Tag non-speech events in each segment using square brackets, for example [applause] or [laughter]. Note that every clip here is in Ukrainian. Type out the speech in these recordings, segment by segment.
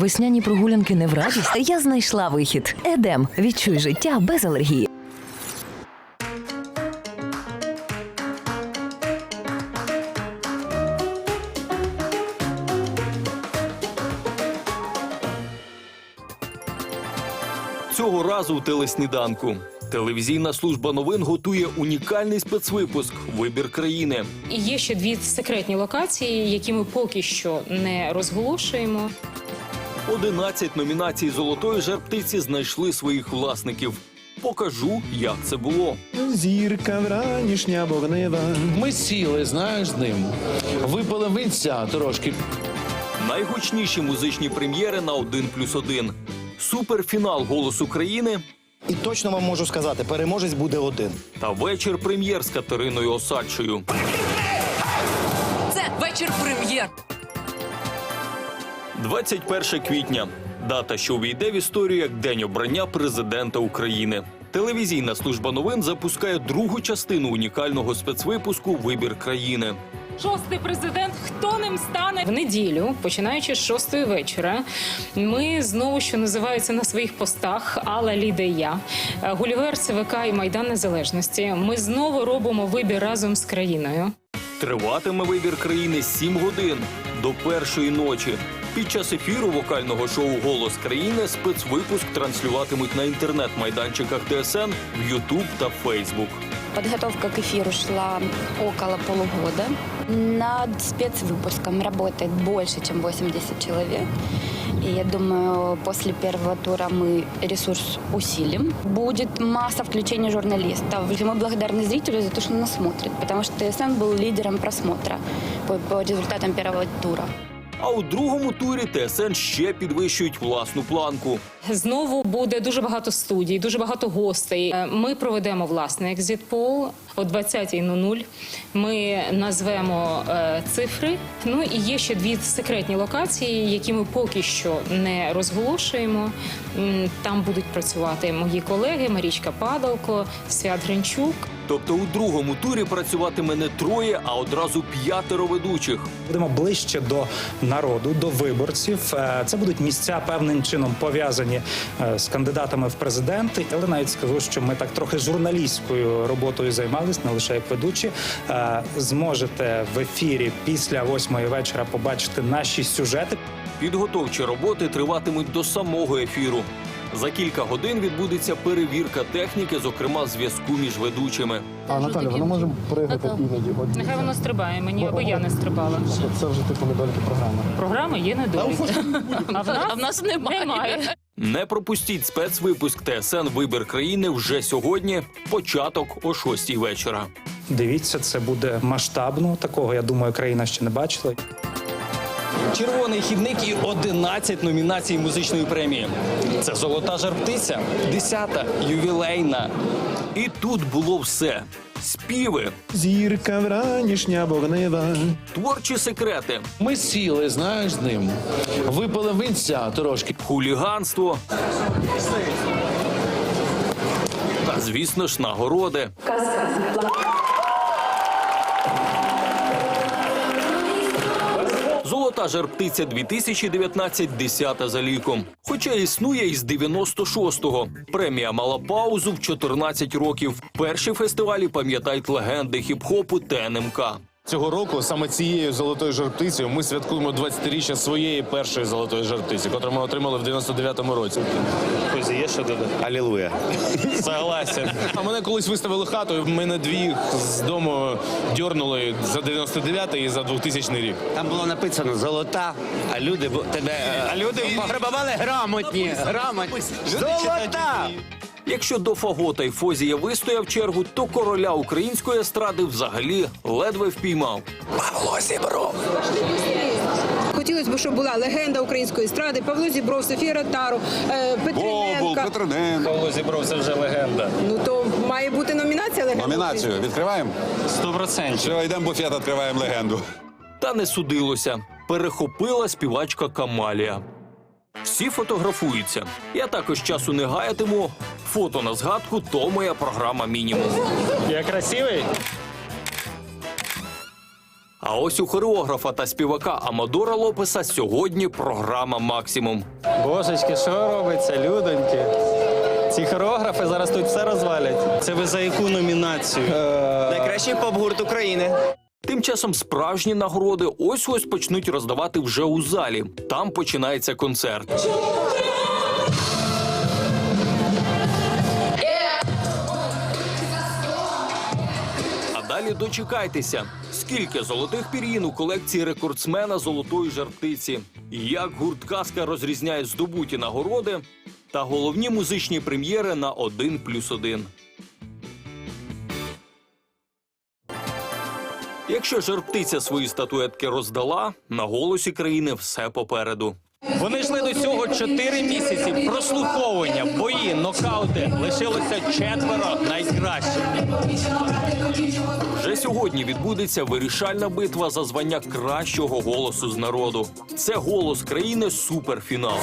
Весняні прогулянки не в радість. Я знайшла вихід. Едем. Відчуй життя без алергії. Цього разу у телесніданку. Телевізійна служба новин готує унікальний спецвипуск Вибір країни. І є ще дві секретні локації, які ми поки що не розголошуємо. 11 номінацій золотої жар-птиці знайшли своїх власників. Покажу, як це було. Зірка вранішня вогнева. Ми сіли, знаєш, з ним. Випили винця трошки. Найгучніші музичні прем'єри на 1 плюс 1. Суперфінал Голос України І точно вам можу сказати, переможець буде один. та вечір прем'єр з Катериною Осадчою. Це вечір прем'єр. 21 квітня. Дата, що увійде в історію як День обрання президента України. Телевізійна служба новин запускає другу частину унікального спецвипуску Вибір країни. Шостий президент. Хто ним стане в неділю, починаючи з шостої вечора. Ми знову, що називається на своїх постах, Алла Ліда і я, е, Гулівер ЦВК і Майдан Незалежності. Ми знову робимо вибір разом з країною. Триватиме вибір країни 7 годин до першої ночі. Під час ефіру вокального шоу Голос країни спецвипуск транслюватимуть на інтернет-майданчиках ТСН в Ютуб та Фейсбук. Подготовка к эфиру шла около полугода. Над спецвыпуском работает больше, чем 80 человек. И я думаю, после первого тура мы ресурс усилим. Будет масса включения журналистов. И мы благодарны зрителю за то, что нас смотрит, потому что ТСН был лидером просмотра по, по результатам первого тура. А у другому турі ТСН ще підвищують власну планку. Знову буде дуже багато студій, дуже багато гостей. Е, Ми проведемо власний екзит-пол о 20.00. Ми назвемо е, цифри. Ну і є ще дві секретні локації, які ми поки що не розголошуємо. Там будуть працювати мої колеги Марічка Падалко, Свят Гринчук. Тобто у другому турі працюватиме не троє, а одразу п'ятеро ведучих. Будемо ближче до народу, до виборців. Е, Це будуть місця певним чином пов'язані е, з кандидатами в президенти. Але навіть скажу, що ми так трохи журналістською роботою займалися, не лише як ведучі. Е, Зможете в ефірі після восьмої вечора побачити наші сюжети. Підготовчі роботи триватимуть до самого ефіру. За кілька годин відбудеться перевірка техніки, зокрема зв'язку між ведучими. А Наталя, вона може пригати іноді. От Нехай воно стрибає мені, аби я не стрибала. це вже типу недоліки програми. Програми є недоліки. [laughs] А в нас, А в нас немає. немає. Не пропустіть спецвипуск ТСН Вибір країни вже сьогодні. Початок о 6 вечора. Дивіться, це буде масштабно. Такого я думаю, країна ще не бачила. Червоний хідник і 11 номінацій музичної премії. Це золота жарптиця, 10-та ювілейна. І тут було все: співи, Зірка вранішня вогнева. творчі секрети, Ми сіли, знаєш, з ним. Випили винця трошки. хуліганство. Та, звісно ж, нагороди. Золота жарптиця 2019 10 за ліком. Хоча існує із 96-го. Премія мала паузу в 14 років. Перші фестивалі пам'ятають легенди хіп-хопу та НМК. Цього року саме цією золотою жарптицею ми святкуємо 20-річчя своєї першої золотої жарптиці, яку ми отримали в 99-му році. Хтось є що додати? Алілуя. Согласен. А мене колись виставили хату, і мене дві з дому дьорнули за 99-й і за 2000 рік. Там було написано золота, а люди бу- тебе а люди пограбували грамотні. Грамотні. Золота! Якщо до Фагота й Фозія вистояв чергу, то короля української естради взагалі ледве впіймав. Хотілося б, щоб була легенда української естради, Павло Зібров, Софія Ротару, е, Петриненко. Павло Зібров це вже легенда. Ну то має бути номінація легенда. Номінацію відкриваємо? 100%. Що йдемо буфет, відкриваємо легенду. Та не судилося. Перехопила співачка Камалія. Всі фотографуються. Я також часу не гаятиму. Фото на згадку то моя програма мінімум. Я красивий? А ось у хореографа та співака Амадора Лопеса сьогодні програма Максимум. Божечки, що робиться, людоньки? Ці хореографи зараз тут все розвалять. Це ви за яку номінацію? Найкращий поп-гурт України. Тим часом справжні нагороди ось ось почнуть роздавати вже у залі. Там починається концерт. Далі дочекайтеся, скільки золотих пір'їн у колекції рекордсмена золотої жартиці, як гурт казка розрізняє здобуті нагороди та головні музичні прем'єри на 1 Якщо жар-птиця свої статуетки роздала, на голосі країни все попереду. Вони йшли до цього 4 місяці. Прослуховування, бої, нокаути. Лишилося четверо найкращих. Вже сьогодні відбудеться вирішальна битва за звання кращого голосу з народу. Це голос країни суперфінал.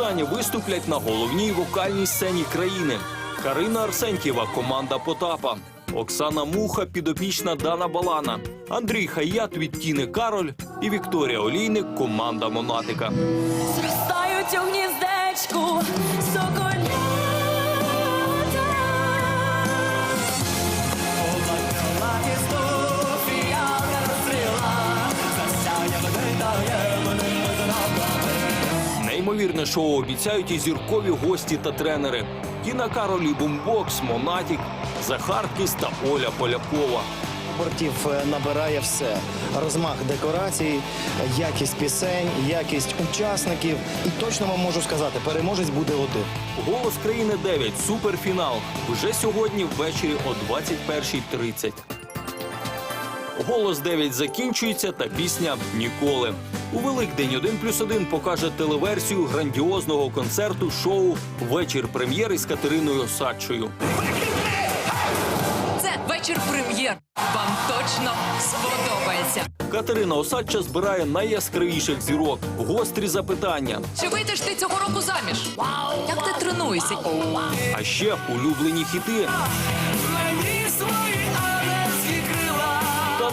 Востаннє виступлять на головній вокальній сцені країни. Карина Арсентьєва, команда Потапа. Оксана Муха, підопічна Дана Балана, Андрій Хаят від Тіни Кароль і Вікторія Олійник, команда Монатика. Зростають у гніздечку соколята. Неймовірне шоу обіцяють і зіркові гості та тренери. Тіна Кароль і Бумбокс, Монатік, Захар Кіс та Оля Полякова. Бортів е, набирає все: розмах декорацій, якість пісень, якість учасників. І точно вам можу сказати, переможець буде один. Голос країни 9. Суперфінал. Вже сьогодні ввечері о 21.30. Голос 9 закінчується та пісня Ніколи. У Великдень 1 плюс 1 покаже телеверсію грандіозного концерту шоу Вечір прем'єри з Катериною Осадчою. Це вечір прем'єр. Вам точно сподобається. Катерина Осадча збирає найяскравіших зірок, гострі запитання, Чи вийдеш ти цього року заміж? Як ти тренуєшся? а ще улюблені хіти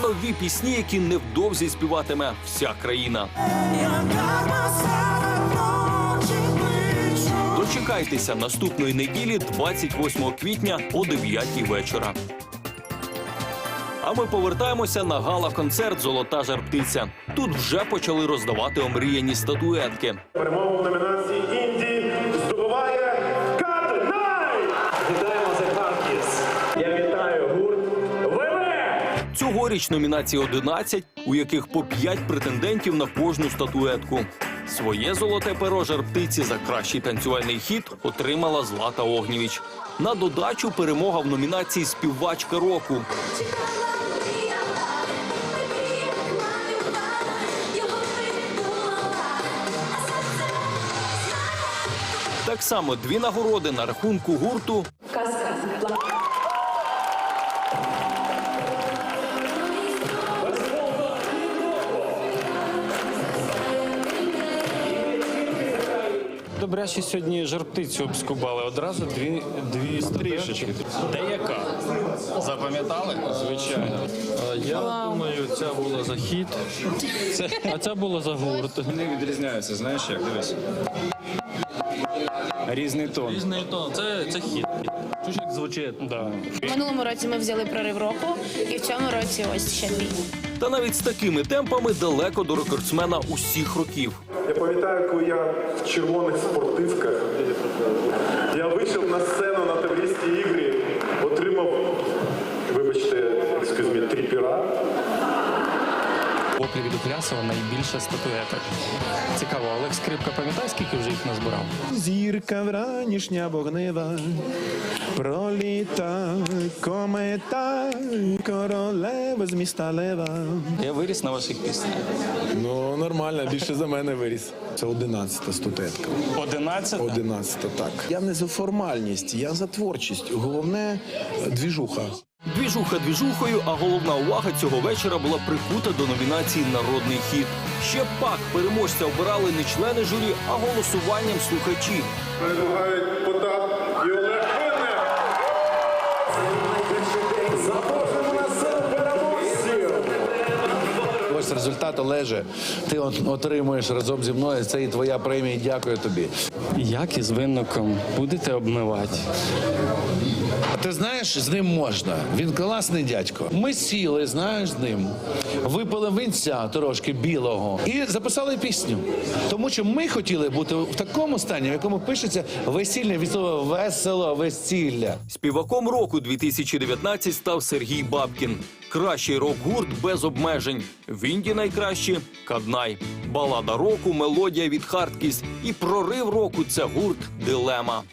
нові пісні, які невдовзі співатиме вся країна. Дочекайтеся наступної неділі, 28 квітня о 9 вечора. А ми повертаємося на гала-концерт Золота жар-птиця. Тут вже почали роздавати омріяні статуетки. Перемогу в номінації Інді Цьогоріч номінацій 11, у яких по 5 претендентів на кожну статуетку. Своє золоте перо жар-птиці за кращий танцювальний хіт отримала Злата Огнєвіч. На додачу перемога в номінації Співачка року. Так само дві нагороди на рахунку гурту Добряче сьогодні жартицю обскубали. Одразу дві, дві стрішечки. Де яка? Запам'ятали? Звичайно. Я думаю, ця була за хід, а ця була за гурт. Вони відрізняються, знаєш як? Дивись. Різний тон. Різний тон, це, це хід. Чуєш, як звучить? Да. В минулому році ми взяли прорив року, і в цьому році ось ще дві. Та навіть з такими темпами далеко до рекордсмена усіх років. Я пам'ятаю, коли я в червоних спортивках я вийшов на сцену на таврійські ігри, отримав, вибачте, excuse me, Поки від Уклясова найбільше статуеток. Цікаво, Олег Скрипка пам'ятає, скільки вже їх назбирав? Зірка вранішня вогнева, проліта комета, королева з міста Лева. Я виріс на ваших піснях. Ну, нормально, більше за мене виріс. Це одинадцята статуетка. 11? Одинадцята, так. Я не за формальність, я за творчість. Головне двіжуха. Двіжуха двіжухою, а головна увага цього вечора була прикута до номінації Народний хіт. Ще пак переможця обирали не члени журі, а голосуванням слухачі. Перемагають Потап і Олег. Ось результат Олеже. Ти отримуєш разом зі мною. Це і твоя премія. Дякую тобі. Як із винником будете обмивати? Ти знаєш, з ним можна. Він класний дядько. Ми сіли, знаєш, з ним, випили винця трошки білого і записали пісню. Тому що ми хотіли бути в такому стані, в якому пишеться весільне від слова весело весілля. Співаком року 2019 став Сергій Бабкін. Кращий рок-гурт без обмежень. В Інді найкращі Каднай. Балада року, мелодія від Хардкіс. І прорив року це гурт Дилема.